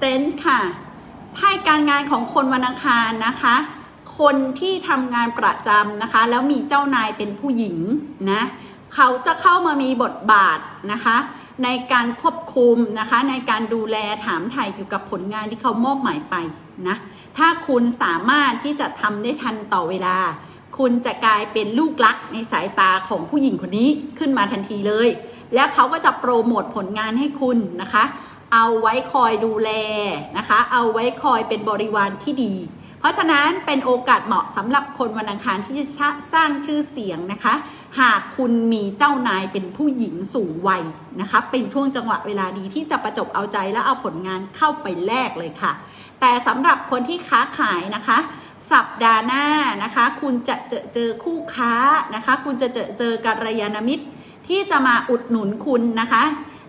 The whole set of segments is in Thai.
เซนส์ค่ะไพ่การงานของคนวันอังคารนะคะ คนที่ทำงานประจำนะคะ แล้วมีเจ้านายเป็นผู้หญิงนะเขาจะเข้ามามีบทบาทนะคะ ในการควบคุมนะคะ ในการดูแลถามไถ่เกี่ยวกับผลงานที่เขามอบหมายไปนะถ้าคุณสามารถที่จะทำได้ทันต่อเวลา คุณจะกลายเป็นลูกรักในสายตาของผู้หญิงคนนี้ขึ้นมาทันทีเลย และเขาก็จะโปรโมทผลงานให้คุณนะคะ เอาไว้คอยดูแลนะคะ เอาไว้คอยเป็นบริวารที่ดี เพราะฉะนั้นเป็นโอกาสเหมาะสำหรับคนวันอังคารที่จะสร้างชื่อเสียงนะคะ หากคุณมีเจ้านายเป็นผู้หญิงสูงวัยนะคะ เป็นช่วงจังหวะเวลาดีที่จะประจบเอาใจและเอาผลงานเข้าไปแลกเลยค่ะ แต่สำหรับคนที่ค้าขายนะคะสัปดาห์หน้านะคะ คุณจะเจอเจอคู่ค้านะคะ คุณจะเจอเจอกัลยาณมิตรที่จะมาอุดหนุนคุณนะคะ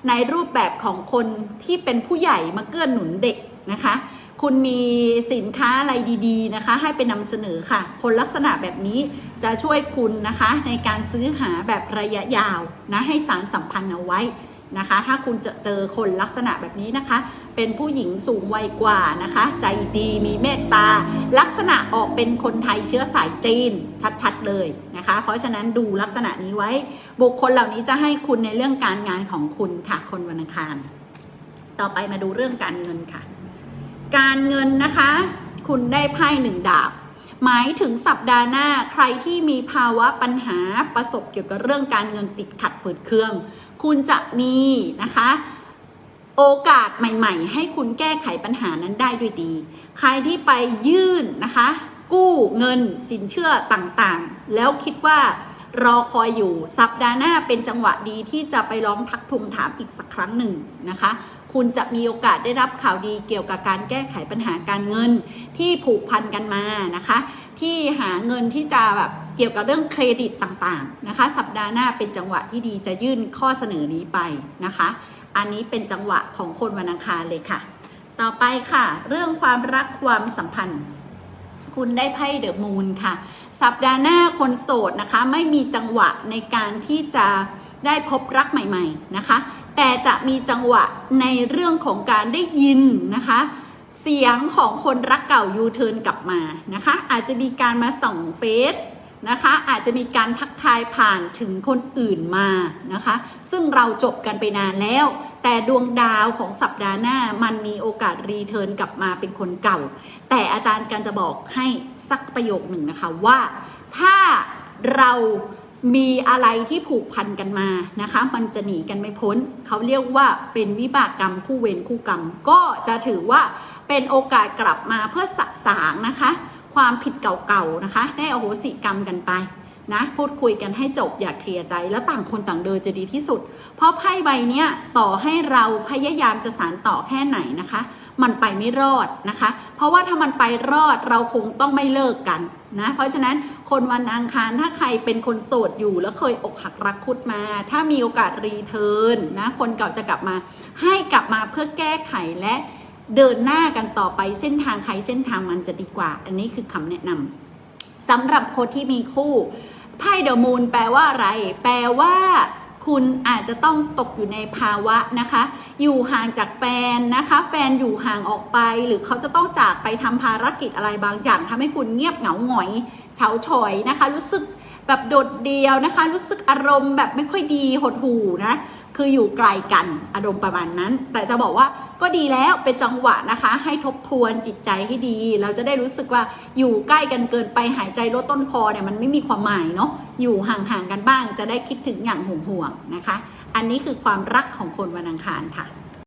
ในรูปแบบของคนที่เป็นผู้ใหญ่มาเกื้อหนุนเด็กนะคะ คุณมีสินค้าอะไรดีๆนะคะ ให้ไปนำเสนอค่ะ คนลักษณะแบบนี้จะช่วยคุณนะคะ ในการซื้อหาแบบระยะยาวนะให้สารสัมพันธ์เอาไว้ นะคะ ถ้าคุณจะเจอคนลักษณะแบบนี้นะคะ เป็นผู้หญิงสูงวัยกว่านะคะ ใจดีมีเมตตา ลักษณะออกเป็นคนไทยเชื้อสายจีนชัดๆเลยนะคะ เพราะฉะนั้นดูลักษณะนี้ไว้ บุคคลเหล่านี้จะให้คุณในเรื่องการงานของคุณค่ะคนวันอังคาร ต่อไปมาดูเรื่องการเงินค่ะ การเงินนะคะ คุณได้ไพ่หนึ่งดาบ หมายถึงสัปดาห์หน้าใครที่มีภาวะปัญหาประสบเกี่ยวกับเรื่องการเงินติดขัดฝืดเครื่อง คุณจะมีนะคะโอกาสใหม่ ๆ ให้คุณแก้ไขปัญหานั้นได้ด้วยดี ใครที่ไปยื่นนะคะ กู้เงินสินเชื่อต่างๆ แล้วคิดว่ารอคอยอยู่สัปดาห์หน้าเป็นจังหวะดีที่จะไปร้องทักทวงถามอีกสักครั้งหนึ่งนะคะ คุณจะมีโอกาสได้รับข่าวดีเกี่ยวกับการแก้ไขปัญหาการเงินที่ผูกพันกันมานะคะ ที่หาเงินที่จะแบบเกี่ยวกับเรื่องเครดิตต่างๆนะคะ สัปดาห์หน้าเป็นจังหวะที่ดีจะยื่นข้อเสนอนี้ไปนะคะ อันนี้เป็นจังหวะของคนวันอังคารเลยค่ะ ต่อไปค่ะ เรื่องความรักความสัมพันธ์ คุณได้ไพ่เดอะมูนค่ะ สัปดาห์หน้าคนโสดนะคะ ไม่มีจังหวะในการที่จะได้พบรักใหม่ ๆ นะคะ แต่จะมีจังหวะในเรื่องของการได้ยินนะคะ เสียงของคนรักเก่ายูเทิร์นกลับมานะคะ อาจจะมีการมาส่องเฟซนะคะ อาจจะมีการทักทายผ่านถึงคนอื่นมานะคะ ซึ่งเราจบกันไปนานแล้ว แต่ดวงดาวของสัปดาห์หน้ามันมีโอกาสรีเทิร์นกลับมาเป็นคนเก่า แต่อาจารย์กันจะบอกให้สักประโยคหนึ่งนะคะว่า ถ้าเรา มีอะไรที่ผูกพันกันมานะคะ มันจะหนีกันไม่พ้น เขาเรียกว่าเป็นวิบากกรรมคู่เวรคู่กรรม ก็จะถือว่าเป็นโอกาสกลับมาเพื่อสะสางนะคะ ความผิดเก่าๆนะคะ ได้อโหสิกรรมกันไป นะพูดคุยกันให้จบอย่าเคลียร์ใจ แล้วต่างคนต่างเดินจะดีที่สุด เพราะไพ่ใบเนี้ยต่อให้เราพยายามจะสารต่อแค่ไหนนะคะ มันไปไม่รอดนะคะ เพราะว่าถ้ามันไปรอดเราคงต้องไม่เลิกกันนะเพราะฉะนั้นคนวันอังคารถ้าใครเป็นคนโสดอยู่แล้วเคยอกหักรักคุดมา ถ้ามีโอกาสรีเทิร์นนะคนเก่าจะกลับมา ให้กลับมาเพื่อแก้ไขและเดินหน้ากันต่อไปเส้นทางใครเส้นทางมันจะดีกว่า อันนี้คือคำแนะนำสำหรับคนที่มีคู่ ไพ่เดอะมูนแปลว่าอะไร แปลว่าคุณอาจจะต้องตกอยู่ในภาวะนะคะ อยู่ห่างจากแฟนนะคะ แฟนอยู่ห่างออกไป หรือเขาจะต้องจากไปทำภารกิจอะไรบางอย่างทำให้คุณเงียบเหงาหงอยเฉาฉอยนะคะ รู้สึกแบบโดดเดียวนะคะ รู้สึกอารมณ์แบบไม่ค่อยดีหดหู่นะ คืออยู่ไกลกันอารมณ์ประมาณนั้น แต่จะบอกว่าก็ดีแล้วเป็นจังหวะนะคะ ให้ทบทวนจิตใจให้ดี เราจะได้รู้สึกว่าอยู่ใกล้กันเกินไปหายใจลดต้นคอเนี่ยมันไม่มีความหมายเนาะอยู่ห่างๆกันบ้าง จะได้คิดถึงอย่างห่วงๆนะคะ อันนี้คือความรักของคนวันอังคารค่ะ